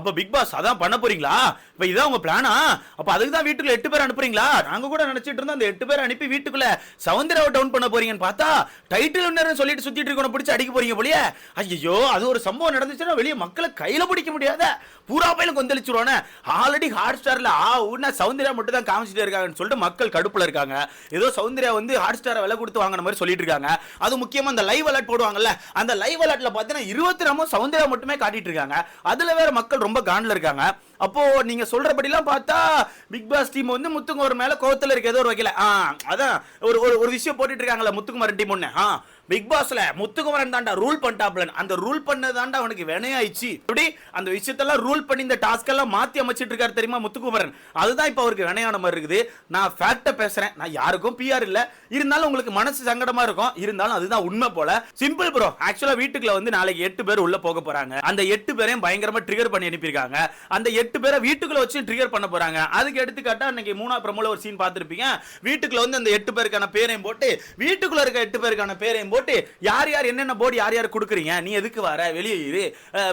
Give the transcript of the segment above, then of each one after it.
அப்ப big pass அதான் பண்ண போறீங்களா? இப்ப இதான் உங்க பிளானா அப்ப அதுக்கு தான் வீட்டுக்குள்ள எட்டு பேர் அனுப்புறீங்களா? நாங்க கூட நினைச்சிட்டு இருந்தோம் அந்த எட்டு பேர் அனுப்பி வீட்டுக்குள்ள சவுந்தராவை டவுன் பண்ண போறீங்கன்னு பார்த்தா டைட்டில் வின்னர் சொல்லிட்டு சுத்திட்டு இருக்கணும் பிடிச்சி அடிக்க போறீங்க போலியே. ஐயோ அது ஒரு சம்பவம் நடந்துச்சுன்னா வெளியே மக்களை கையில பிடிக்க முடியாத பூரா பயிலும் கொந்தளிச்சிருவானே. ஆல்ரெடி ஹாட் ஸ்டார்ல ஆ உடனே சவுந்தர்யா மட்டும் தான் காமிச்சிட்டே இருக்காங்கன்னு சொல்லிட்டு மக்கள் கடுப்புல இருக்காங்க. ஏதோ சவுந்தர்யா வந்து ஹாட் ஸ்டாரை விலை கொடுத்து வாங்கின மாதிரி சொல்லிட்டு இருக்காங்க. அது முக்கியமா அந்த லைவ் அலர்ட் போடுவாங்கல்ல அந்த லைவ் அலர்ட்ல பார்த்தீங்கன்னா இருபத்தி நாமும் சவுந்தர்யா மட்டுமே காட்டிட்டு இருக்காங்க. அதுல வேற மக்கள் ரொம்ப காண்டில் இருக்காங்க. அப்போ நீங்க சொல்றபடிலாம் பார்த்தா பிக் பாஸ் டீம் வந்து முத்துக்குமார் மேல கோவத்தில் இருக்க ஏதோ ஒரு வகையில். ஆ அதான் ஒரு ஒரு ஒரு விஷயம் போட்டுட்டு இருக்காங்களா முத்துக்குமார் டீம் ஒன்று ஆ பிக் பாஸ்ல முத்துக்குமரன் தாண்டா ரூல் பண்ணிட்டாப்லன் அந்த ரூல் பண்ணதாண்டா அவனுக்கு வினையாயிச்சு இப்படி அந்த விஷயத்தெல்லாம் ரூல் பண்ணி இந்த டாஸ்க் எல்லாம் மாத்தி அமைச்சிட்டு இருக்காரு தெரியுமா முத்துக்குமரன்? அதுதான் இப்ப அவருக்கு வினையான மாதிரி இருக்குது. நான் ஃபேக்ட பேசுறேன். நான் யாருக்கும் பிஆர் இல்ல. இருந்தாலும் உங்களுக்கு மனசு சங்கடமா இருக்கும். இருந்தாலும் அதுதான் உண்மை போல. சிம்பிள் ப்ரோ ஆக்சுவலா வீட்டுக்குள்ள வந்து நாளைக்கு எட்டு பேர் உள்ள போக போறாங்க. அந்த எட்டு பேரையும் பயங்கரமா ட்ரிகர் பண்ணி அனுப்பியிருக்காங்க. அந்த எட்டு பேரை வீட்டுக்குள்ள வச்சு ட்ரிகர் பண்ண போறாங்க. அதுக்கு எடுத்துக்காட்டா இன்னைக்கு மூணா பிரமோல ஒரு சீன் பார்த்துருப்பீங்க. வீட்டுக்குள்ள வந்து அந்த எட்டு பேருக்கான பேரையும் போட்டு வீட்டுக்குள்ள இருக்க எட்டு பேருக்கான பேரையும் போட்டு யார் யார் என்னென்ன போர்டு யார் யார் கொடுக்குறீங்க? நீ எதுக்கு வர? வெளியே இரு.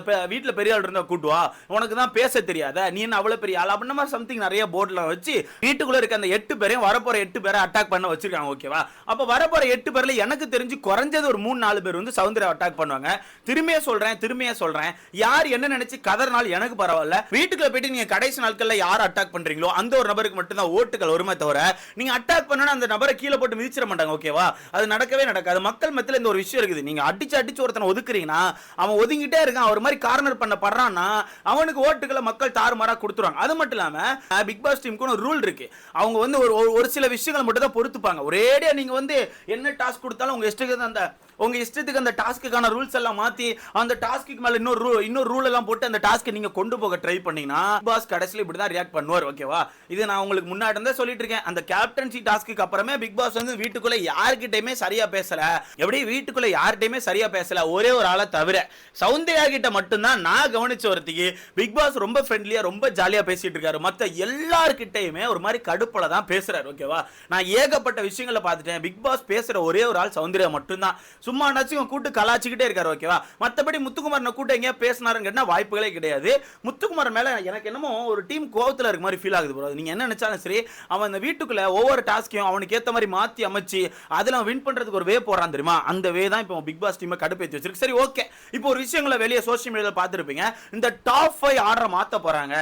வீட்டில் வீட்டுல பெரிய ஆள் இருந்தால் கூட்டுவா உனக்கு தான் பேச தெரியாத? நீ என்ன அவ்வளோ பெரிய ஆள்? அப்படின்ன மாதிரி சம்திங் நிறைய போர்டெலாம் வச்சு வீட்டுக்குள்ள இருக்க அந்த எட்டு பேரையும் வரப்போற எட்டு பேரை அட்டாக் பண்ண வச்சிருக்காங்க ஓகேவா அப்போ வரப்போகிற எட்டு பேரில் எனக்கு தெரிஞ்சு குறைஞ்சது ஒரு மூணு நாலு பேர் வந்து சௌந்தர்யா அட்டாக் பண்ணுவாங்க. திரும்பியே சொல்றேன் திரும்பியே சொல்றேன். யார் என்ன நினைச்சு கதறினால் எனக்கு பரவாயில்ல. வீட்டுக்குள்ள போயிட்டு நீங்க கடைசி நாட்கள்ல யார் அட்டாக் பண்றீங்களோ அந்த ஒரு நபருக்கு மட்டும் தான் ஓட்டுகள் வருமே தவிர நீங்க அட்டாக் பண்ணணும் அந்த நபரை கீழே போட்டு மிதிச்சிட மாட்டாங்க ஓகேவா அது நடக்கவே நடக்காது. மக்கள் மத்தியில இந்த ஒரு விஷயம் இருக்குது. நீங்க அடிச்சு அடிச்சு ஒருத்தனை ஒதுக்குறீங்கன்னா அவன் ஒதுங்கிட்டே இருக்கான் அவர் மாதிரி கார்னர் பண்ண படுறான்னா அவனுக்கு ஓட்டுகளை மக்கள் தாறுமாறாக கொடுத்துருவாங்க. அது மட்டும் இல்லாம பிக் பாஸ் டீமுக்கு ஒரு ரூல் இருக்கு. அவங்க வந்து ஒரு ஒரு- ஒரு சில விஷயங்களை மட்டும் தான் பொறுத்துப்பாங்க. ஒரேடியா நீங்க வந்து என்ன டாஸ்க் கொடுத்தாலும் உங்க இஷ்டத்துக்கு அந்த உங்க இஷ்டத்துக்கு அந்த டாஸ்க்குக்கான ரூல்ஸ் எல்லாம் மாத்தி அந்த டாஸ்க்கு மேல இன்னொரு ரூ இன்னொரு ரூல் எல்லாம் போட்டு அந்த டாஸ்க்கை நீங்க கொண்டு போக ட்ரை பண்ணீங்கன்னா பாஸ் கடைசியில் இப்படி தான் ரியாக்ட் பண்ணுவார் ஓகேவா இது நான் உங்களுக்கு முன்னாடி இருந்தே சொல்லிட்டு இருக்கேன். அந்த கேப்டன்சி டாஸ்க்கு அப்புறமே பிக் பாஸ் வந்து வீட்டுக்குள்ள யார்கிட்டயுமே சரியா பேசல. எப்படி? வீட்டுக்குள்ள யார்கிட்டயுமே சரியா பேசல. ஒரே ஒரு ஆளை தவிர. சௌந்தர்யா கிட்ட மட்டும்தான் நான் கவனிச்ச ஒருத்திக்கு பிக் பாஸ் ரொம்ப ஃப்ரெண்ட்லியா ரொம்ப ஜாலியா பேசிட்டு இருக்காரு. மத்த எல்லார்கிட்டயுமே ஒரு மாதிரி கடுப்பில் தான் பேசுறாரு ஓகேவா நான் ஏகப்பட்ட விஷயங்களை பார்த்துட்டேன். பிக் பாஸ் பேசுற ஒரே ஒரு ஆள் சௌந்தர்யா மட்டும்தான். சும்மா நச்சும் கூட்டு கலாச்சிக்கிட்டே இருக்காரு ஓகேவா மற்றபடி முத்துக்குமாரனை கூட்ட எங்கேயா பேசினாருன்னு கேட்டால் வாய்ப்புகளே கிடையாது. முத்துக்குமார் மேலே எனக்கு என்னமோ ஒரு டீம் கோவத்தில் இருக்க மாதிரி ஃபீல் ஆகுது ப்ரோ நீங்கள் என்ன நினச்சாலும் சரி அவன் அந்த வீட்டுக்குள்ள ஒவ்வொரு டாஸ்கையும் அவனுக்கு ஏற்ற மாதிரி மாற்றி அமைச்சு அதுல வின் பண்ணுறதுக்கு ஒரு வே போகிறான் தெரியுமா? அந்த வே தான் இப்போ பிக் பாஸ் டீமை கடுப்பேற்றி வச்சிருக்கு. சரி ஓகே இப்போ ஒரு விஷயங்களை வெளியே சோஷியல் மீடியாவில் பார்த்துருப்பீங்க. இந்த டாப் ஃபைவ் ஆர்டரை மாற்ற போகிறாங்க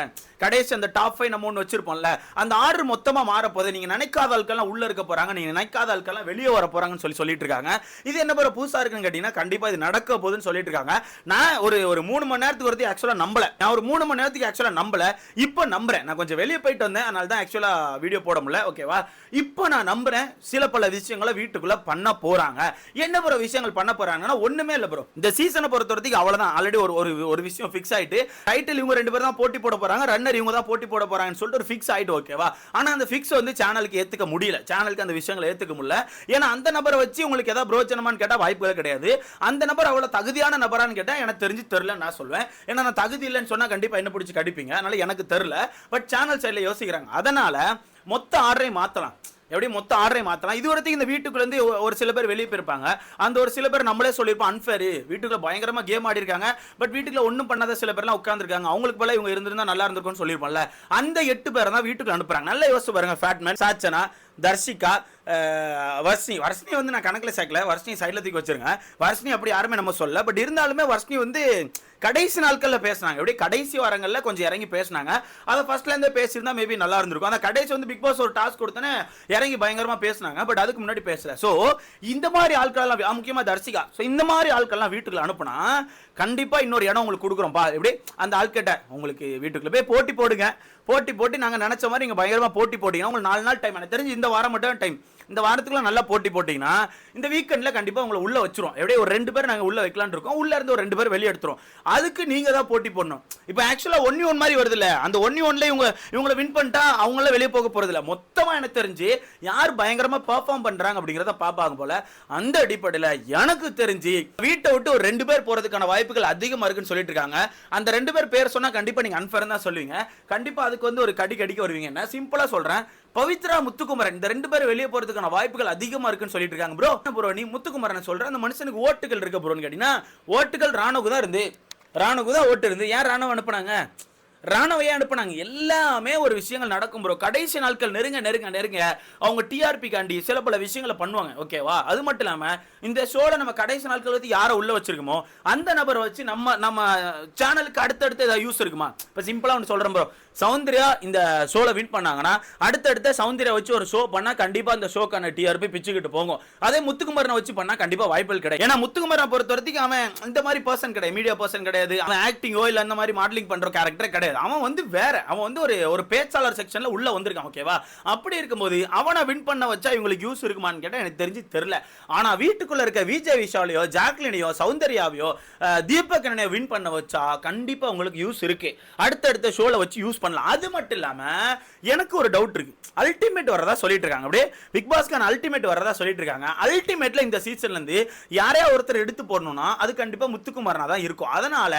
கடைசி அந்த டாப் ஃபைவ் நம்ம ஒன்று வச்சிருப்போம்ல அந்த ஆர்டர் மொத்தமாக மாற போகுது நீங்கள் நினைக்காத ஆட்கள்லாம் உள்ளே இருக்க போகிறாங்க நீங்கள் நினைக்காத ஆட்கள்லாம் வெளியே வர போகிறாங்கன்னு சொல்லி சொல்லிட்டு இருக்காங்க இது என்ன பிற புதுசாக இருக்குன்னு கேட்டிங்கன்னா கண்டிப்பாக இது நடக்க போகுதுன்னு சொல்லிட்டு இருக்காங்க நான் ஒரு ஒரு மூணு மணி நேரத்துக்கு வரது ஆக்சுவலாக நம்பலை. நான் ஒரு மூணு மணி நேரத்துக்கு ஆக்சுவலாக நம்பலை. இப்போ நம்புறேன். நான் கொஞ்சம் வெளியே போயிட்டு வந்தேன். அதனால தான் ஆக்சுவலாக வீடியோ போட முடியல. ஓகேவா இப்போ நான் நம்புறேன். சில பல விஷயங்களை வீட்டுக்குள்ளே பண்ண போகிறாங்க என்ன பிற விஷயங்கள் பண்ண போகிறாங்கன்னா ஒன்றுமே இல்லை ப்ரோ இந்த சீசனை பொறுத்த வரைக்கும் அவ்வளோதான் ஆல்ரெடி ஒரு ஒரு விஷயம் ஃபிக்ஸ் ஆகிட்டு டைட்டில் இவங்க ரெண்டு பேரும் தான் போட்டி போட போகிறாங்க ரன் ரன்னர் இவங்க தான் போட்டி போட போறாங்கன்னு சொல்லிட்டு ஒரு ஃபிக்ஸ் ஆயிட்டு ஓகேவா ஆனா அந்த ஃபிக்ஸ் வந்து சேனலுக்கு ஏத்துக்க முடியல. சேனலுக்கு அந்த விஷயங்களை ஏத்துக்க முடியல. ஏன்னா அந்த நபரை வச்சு உங்களுக்கு ஏதாவது பிரோச்சனமான்னு கேட்டா வாய்ப்புகள் கிடையாது. அந்த நபர் அவ்வளவு தகுதியான நபரான்னு கேட்டா எனக்கு தெரிஞ்சு தெரியல நான் சொல்வேன். ஏன்னா நான் தகுதி இல்லைன்னு சொன்னா கண்டிப்பா என்ன பிடிச்சி கடிப்பீங்க? அதனால எனக்கு தெரியல. பட் சேனல் சைடில் யோசிக்கிறாங்க. அதனால மொத்த ஆர்டரை மாத்தலாம். எப்படி மொத்த ஆர்டரை மாற்றலாம் இது வரைக்கும் இந்த வீட்டுக்குள்ள இருந்து ஒரு சில பேர் வெளியே போயிருப்பாங்க. அந்த ஒரு சில பேர் நம்மளே சொல்லியிருப்போம் அன்ஃபேர் வீட்டுக்குள்ள பயங்கரமாக கேம் ஆடி இருக்காங்க பட் வீட்டுக்குள்ள ஒன்றும் பண்ணாத சில பேர்லாம் உட்காந்துருக்காங்க அவங்களுக்கு போல இவங்க இருந்திருந்தா நல்லா இருந்திருக்கும்னு சொல்லியிருப்போம்ல. அந்த எட்டு பேரை தான் வீட்டுக்குள்ள அனுப்புறாங்க. நல்லா யோசிச்சு பாருங்க ஃபேட்மேன் சாச்சனா. தர்ஷிகா வர்ஷினி. வர்ஷினி வந்து நான் கணக்கில் சேர்க்கல. வர்ஷினி சைடில் தூக்கி வச்சிருங்க. வர்ஷினி அப்படி யாருமே நம்ம சொல்ல பட் இருந்தாலுமே வர்ஷினி வந்து கடைசி நாட்களில் பேசினாங்க. எப்படி கடைசி வாரங்களில் கொஞ்சம் இறங்கி பேசினாங்க. அதை ஃபர்ஸ்ட்லேருந்தே பேசியிருந்தா மேபி நல்லா இருந்திருக்கும். அந்த கடைசி வந்து பிக் பாஸ் ஒரு டாஸ்க் கொடுத்தோன்னே இறங்கி பயங்கரமாக பேசினாங்க. பட் அதுக்கு முன்னாடி பேசல. ஸோ இந்த மாதிரி ஆட்கள்லாம் முக்கியமாக தர்ஷிகா. ஸோ இந்த மாதிரி ஆட்கள்லாம் வீட்டுக்குள்ள அனுப்புனா கண்டிப்பாக இன்னொரு இடம் உங்களுக்கு கொடுக்குறோம். பா எப்படி? அந்த ஆள்கிட்ட உங்களுக்கு வீட்டுக்குள்ளே போய் போட்டி போடுங்க. போட்டி போட்டி நாங்கள் நினச்ச மாதிரி நீங்கள் பயங்கரமாக போட்டி போட்டிங்கன்னா உங்களுக்கு நாலு நாள் டைம் எனக்கு தெரிஞ்சு இந்த வாரம் மட்டும் டைம் இந்த வாரத்துக்குள்ள நல்லா போட்டி போட்டிங்கன்னா இந்த வீக்கெண்டில் கண்டிப்பாக உங்களை உள்ள வச்சிரும் எப்படியே ஒரு ரெண்டு பேர் நாங்கள் உள்ள வைக்கலான்னு இருக்கோம். உள்ள இருந்து ஒரு ரெண்டு பேர் வெளியே எடுத்துரும் அதுக்கு நீங்க தான் போட்டி போடணும். இப்போ ஆக்சுவலா ஒன்னி ஒன் மாதிரி வருதுல்ல அந்த ஒன்னி ஒன்ல இவங்க இவங்களை வின் பண்ணிட்டா அவங்கள வெளியே போக போறது மொத்தமாக எனக்கு தெரிஞ்சு யார் பயங்கரமாக பெர்ஃபார்ம் பண்றாங்க அப்படிங்கிறத பார்ப்பாங்க போல அந்த அடிப்படையில் எனக்கு தெரிஞ்சு வீட்டை விட்டு ஒரு ரெண்டு பேர் போறதுக்கான வாய்ப்புகள் அதிகமாக இருக்குன்னு சொல்லிட்டு இருக்காங்க. அந்த ரெண்டு பேர் பேர் சொன்னால் கண்டிப்பாக நீங்க அன்ஃபேர் தான் சொல்லுவீங்க. கண்டிப்பாக அதுக்கு வந்து ஒரு கடி கடிக்க வருவீங்க. நான் சிம்பிளாக சொல்றேன். பவித்ரா முத்துக்குமரன் இந்த ரெண்டு பேரும் வெளியே போறதுக்கான வாய்ப்புகள் அதிகமா இருக்குன்னு சொல்லிட்டு இருக்காங்க ப்ரோ ப்ரோ நீ? முத்துக்குமரன் சொல்ற அந்த மனுஷனுக்கு ஓட்டுகள் இருக்க ப்ரோன்னு கேட்டீங்கன்னா ஓட்டுகள் ராணுக்கு தான் இருந்து ராணுக்கு தான் ஓட்டு இருந்து ஏன் ராணுவ அனுப்புனாங்க? ராணவையை அனுப்புனாங்க. எல்லாமே ஒரு விஷயங்கள் நடக்கும் ப்ரோ கடைசி நாட்கள் நெருங்க நெருங்க நெருங்க அவங்க டிஆர்பி காண்டி சில பல விஷயங்களை பண்ணுவாங்க. ஓகேவா அது மட்டும் இல்லாமல் இந்த ஷோவில் நம்ம கடைசி நாட்கள் வந்து யாரை உள்ளே வச்சிருக்கோமோ அந்த நபரை வச்சு நம்ம நம்ம சேனலுக்கு அடுத்தடுத்து ஏதாவது யூஸ் இருக்குமா? இப்போ சிம்பிளாக ஒன்று சொல்கிறேன் ப்ரோ சௌந்தர்யா இந்த ஷோவில் வின் பண்ணாங்கன்னா அடுத்தடுத்த சௌந்தர்யா வச்சு ஒரு ஷோ பண்ணால் கண்டிப்பாக அந்த ஷோக்கான டிஆர்பி பிச்சுக்கிட்டு போகும். அதே முத்துக்குமரனை வச்சு பண்ணால் கண்டிப்பாக வாய்ப்புகள் கிடையாது ஏன்னா முத்துக்குமரனை பொறுத்த வரைக்கும் அவன் இந்த மாதிரி பர்சன் கிடையாது. மீடியா பர்சன் கிடையாது. அவன் ஆக்டிங்கோ இல்லை அந்த மாதிரி மாடலிங் பண்ணுற கேரக்டர் கிடையாது. அவன் வந்து வேற. அவன் வந்து ஒரு ஒரு பேச்சாளர் செக்ஷன்ல உள்ள வந்திருக்கான் ஓகேவா அப்படி இருக்கும்போது அவனை வின் பண்ண வச்சா இவங்களுக்கு யூஸ் இருக்குமான்னு கேட்டால் எனக்கு தெரிஞ்சு தெரியல. ஆனா வீட்டுக்குள்ள இருக்க விஜய் விஷாலையோ ஜாக்லினையோ சௌந்தர்யாவையோ தீபகனையோ வின் பண்ண வச்சா கண்டிப்பா உங்களுக்கு யூஸ் இருக்கு. அடுத்தடுத்த ஷோல வச்சு யூஸ் பண்ணலாம். அது மட்டும் இல்லாம எனக்கு ஒரு டவுட் இருக்கு. அல்டிமேட் வரதா சொல்லிட்டு இருக்காங்க. அப்படியே பிக் பாஸ்க்கான அல்டிமேட் வரதா சொல்லிட்டு இருக்காங்க. அல்டிமேட்ல இந்த சீசன்ல இருந்து யாரையா ஒருத்தர் எடுத்து போடணும்னா அது கண்டிப்பா முத்துக்குமாரனா தான் இருக்கும். அதனால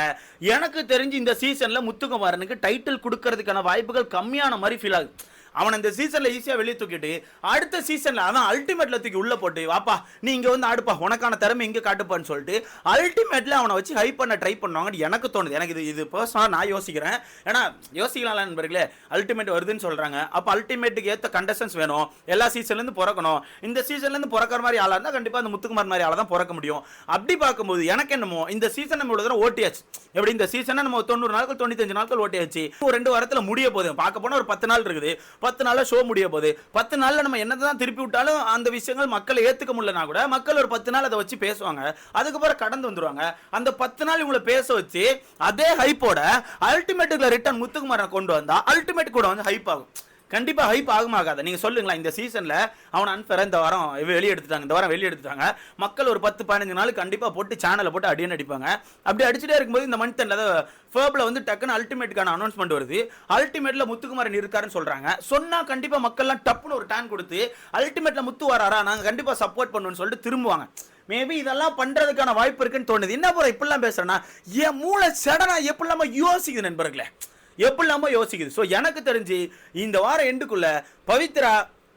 எனக்கு தெரிஞ்சு இந்த சீசன்ல முத்துக்குமாரனுக்கு டைட்டில் கொடுக்கறதுக்கான வாய்ப்புகள் கம்மியான மாதிரி ஃபீல் ஆகுது. அவனை இந்த சீசன்ல ஈஸியா வெளியே தூக்கிட்டு அடுத்த சீசன்ல அதான் அல்டிமேட்ல தூக்கி உள்ள போட்டு வாப்பா நீ இங்க வந்து ஆடுப்பா உனக்கான திறமை இங்க காட்டுப்பான்னு சொல்லிட்டு அல்டிமேட்ல அவனை வச்சு ஹைப் பண்ண ட்ரை பண்ணுவாங்கன்னு எனக்கு தோணுது. எனக்கு இது இது பர்சனலா நான் யோசிக்கிறேன். ஏன்னா யோசிக்கலாம் நண்பர்களே அல்டிமேட் வருதுன்னு சொல்றாங்க. அப்ப அல்டிமேட்டுக்கு ஏத்த கண்டஸ்டன்ஸ் வேணும். எல்லா சீசன்ல இருந்து பிறக்கணும். இந்த சீசன்ல இருந்து பிறக்கிற மாதிரி ஆளா இருந்தா கண்டிப்பா அந்த முத்துக்குமார் மாதிரி ஆளா தான் பிறக்க முடியும். அப்படி பார்க்கும்போது எனக்கு என்னமோ இந்த சீசன் நம்ம இவ்வளவு தூரம் ஓட்டியாச்சு. எப்படி இந்த சீசனை நம்ம தொண்ணூறு நாட்கள் தொண்ணூத்தஞ்சு நாட்கள் ஓட்டியாச்சு. ஒரு ரெண்டு வாரத்துல முடிய போதும் பார்க்க போனா ஒரு பத்து நாள் இருக்குது. பத்து நாளில் ஷோ முடிய போகுது. பத்து நாளில் நம்ம என்னதான் திருப்பி விட்டாலும் அந்த விஷயங்கள் மக்களை ஏற்றுக்க முடியலனா கூட மக்கள் ஒரு பத்து நாள் அதை வச்சு பேசுவாங்க. அதுக்கப்புறம் கடந்து வந்துடுவாங்க அந்த பத்து நாள் இவங்களை பேச வச்சு அதே ஹைப்போட அல்டிமேட்டுக்குள்ள ரிட்டர்ன் முத்துக்குமாரை கொண்டு வந்தால் அல்டிமேட் கூட வந்து ஹைப் ஆகும். கண்டிப்பாக ஹைப் ஆகுமாகாத. நீங்கள் சொல்லுங்களேன் இந்த சீசனில் அவன் அன்ஃபேரா இந்த வாரம் வெளியே எடுத்துட்டாங்க இந்த வாரம் வெளியே எடுத்துட்டாங்க. மக்கள் ஒரு பத்து பதினஞ்சு நாள் கண்டிப்பாக போட்டு சேனலை போட்டு அடியன் அடிப்பாங்க. அப்படி அடிச்சுட்டே இருக்கும்போது இந்த மந்த் அதாவது ஃபேப்ல வந்து டக்குன்னு அல்டிமேட்டுக்கான அனௌன்ஸ்மெண்ட் வருது. அல்டிமேட்டில் முத்துக்குமாரன் இருக்காருன்னு சொல்கிறாங்க சொன்னால் கண்டிப்பாக மக்கள்லாம் டப்புன்னு ஒரு டேன் கொடுத்து அல்டிமேட்டில் முத்து வராரா? நாங்கள் கண்டிப்பாக சப்போர்ட் பண்ணுவோம்னு சொல்லிட்டு திரும்புவாங்க. மேபி இதெல்லாம் பண்றதுக்கான வாய்ப்பு இருக்குன்னு தோணுது. என்ன போற இப்படிலாம் பேசுறேன்னா என் மூளை சடனா எப்படிலாம யோசிக்குது நண்பர்களே. எப்படிலாமோ யோசிக்குது. ஸோ எனக்கு தெரிஞ்சு இந்த வாரம் எண்டுக்குள்ள பவித்ரா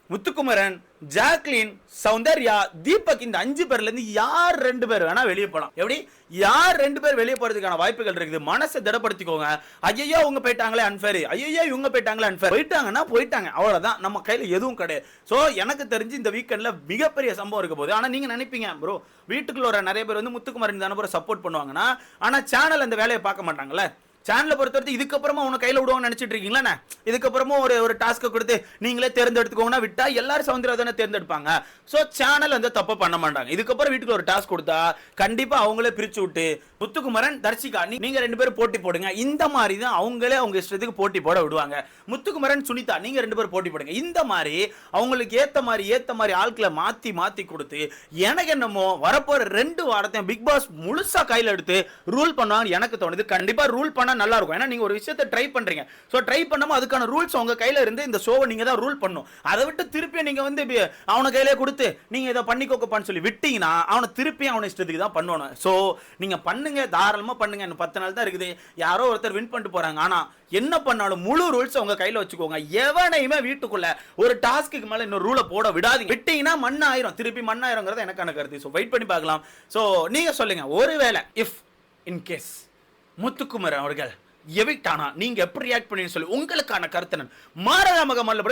முத்துக்குமரன் ஜாக்லின் சௌந்தர்யா தீபக் இந்த அஞ்சு பேர்லேருந்து யார் ரெண்டு பேர் வேணா வெளியே போகலாம். எப்படி? யார் ரெண்டு பேர் வெளியே போகிறதுக்கான வாய்ப்புகள் இருக்குது? மனசை திடப்படுத்திக்கோங்க. ஐயோ அவங்க போயிட்டாங்களே அன்ஃபேர் ஐயோ இவங்க போயிட்டாங்களே அன்ஃபேர் போயிட்டாங்கன்னா போயிட்டாங்க. அவ்வளோதான் நம்ம கையில் எதுவும் கிடையாது. ஸோ எனக்கு தெரிஞ்சு இந்த வீக்கெண்டில் மிகப்பெரிய சம்பவம் இருக்க போகுது. ஆனால் நீங்கள் நினைப்பீங்க ப்ரோ வீட்டுக்குள்ள நிறைய பேர் வந்து முத்துக்குமரன் தானே சப்போர்ட் பண்ணுவாங்கன்னா ஆனால் சேனல் அந்த வேலையை பார்க்க மாட்டாங்களே சேனலை பொறுத்த வரைக்கும் இதுக்கப்புறமா உன கையில விடுவாங்க நினச்சிட்டு இருக்கீங்களா இதுக்கப்புறமா ஒரு ஒரு டாஸ்க்கை கொடுத்து நீங்களே தேர்ந்தெடுத்துக்கோங்கன்னா விட்டா எல்லாரும் சவுந்தரா தானே தேர்ந்தெடுப்பாங்க. ஸோ சேனல் வந்து தப்பு பண்ண மாட்டாங்க. இதுக்கப்புறம் வீட்டுக்கு ஒரு டாஸ்க் கொடுத்தா கண்டிப்பா அவங்களே பிரிச்சு விட்டு முத்துக்குமரன் தர்ஷிகா நீ- நீங்க ரெண்டு பேரும் போட்டி போடுங்க. இந்த மாதிரி தான் அவங்களே அவங்க இஷ்டத்துக்கு போட்டி போட விடுவாங்க. முத்துக்குமரன் சுனிதா நீங்க ரெண்டு பேரும் போட்டி போடுங்க. இந்த மாதிரி அவங்களுக்கு ஏத்த மாதிரி ஏத்த மாதிரி ஆட்களை மாத்தி மாத்தி கொடுத்து எனக்கு என்னமோ வரப்போற ரெண்டு வாரத்தையும் பிக் பாஸ் முழுசா கையில எடுத்து ரூல் பண்ணுவாங்க எனக்கு தோணுது. கண்டிப்பா ரூல் பண்ண நல்லா இருக்கும். ஏன்னா நீங்க ஒரு விஷயத்தை ட்ரை பண்றீங்க. ஸோ ட்ரை பண்ணாமல் அதுக்கான ரூல்ஸ் உங்க கையில இருந்து இந்த ஷோவை நீங்கள் தான் ரூல் பண்ணும். அதை விட்டு திருப்பி நீங்க வந்து அவனை அவன கையிலே கொடுத்து நீங்க இதை பண்ணிக்கோக்கப்பான்னு சொல்லி விட்டீங்கன்னா அவனை திருப்பி அவனை இஷ்டத்துக்கு தான் பண்ணணும். ஸோ நீங்க பண்ணுங்க தாராளமாக பண்ணுங்க. இன்னும் பத்து நாள் தான் இருக்குது. யாரோ ஒருத்தர் வின் பண்ணிட்டு போறாங்க. ஆனால் என்ன பண்ணாலும் முழு ரூல்ஸ் உங்க கையில வச்சுக்கோங்க. எவனையுமே வீட்டுக்குள்ள ஒரு டாஸ்க்கு மேல இன்னொரு ரூலை போட விடாதீங்க. விட்டீங்கன்னா மண் ஆயிரும். திருப்பி மண் ஆயிருங்கிறது எனக்கான கருத்து. ஸோ வெயிட் பண்ணி பார்க்கலாம். ஸோ நீங்க சொல்லுங்க. ஒருவேளை இஃப் இன் கேஸ் முத்துக்குமரன் அவர்கள் எவிக்ட் ஆனா நீங்க எப்படி ரியாக்ட் பண்ணுவீங்கன்னு சொல்லி உங்களுக்கான கருத்தனன் நான் மாரக மகமல்ல